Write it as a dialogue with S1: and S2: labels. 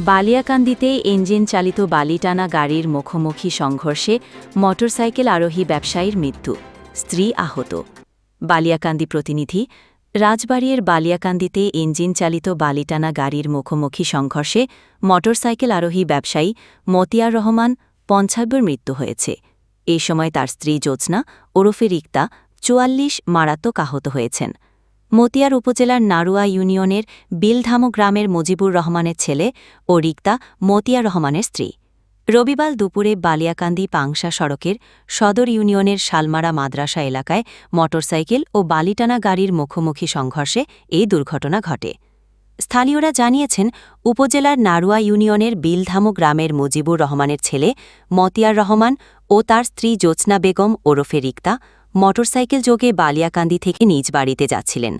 S1: বালিয়াকান্দিতে engine চালিত বালিটানা গাড়ির মুখোমুখি সংঘর্ষে মোটরসাইকেল আরোহী ব্যবসায়ীর মৃত্যু, স্ত্রী আহত। বালিয়াকান্দি প্রতিনিধি, রাজবাড়ির বালিয়াকান্দিতে ইঞ্জিন চালিত বালিটানা গাড়ির মুখোমুখি সংঘর্ষে মোটরসাইকেল আরোহী ব্যবসায়ী মতিয়ার রহমান পঞ্চাব্বর মৃত্যু হয়েছে। এই সময় তার স্ত্রী জ্যোৎস্না ওরফে রিক্তা চুয়াল্লিশ মারাত্মক আহত হয়েছেন। মতিয়ার উপজেলার নারুয়া ইউনিয়নের বিলধামো গ্রামের মজিবুর রহমানের ছেলে ও রিক্তা মতিয়া রহমানের স্ত্রী। রবিবার দুপুরে বালিয়াকান্দি পাংশা সড়কের সদর ইউনিয়নের শালমারা মাদ্রাসা এলাকায় মোটরসাইকেল ও বালিটানা গাড়ির মুখোমুখি সংঘর্ষে এই দুর্ঘটনা ঘটে। স্থানীয়রা জানিয়েছেন, উপজেলার নারুয়া ইউনিয়নের বিলধামো গ্রামের মুজিবুর রহমানের ছেলে মতিয়ার রহমান ও তার স্ত্রী জ্যোৎস্না বেগম ওরফে রিক্তা মোটরসাইকেল যোগে বালিয়াকান্দি থেকে নিজ বাড়িতে যাচ্ছিলেন।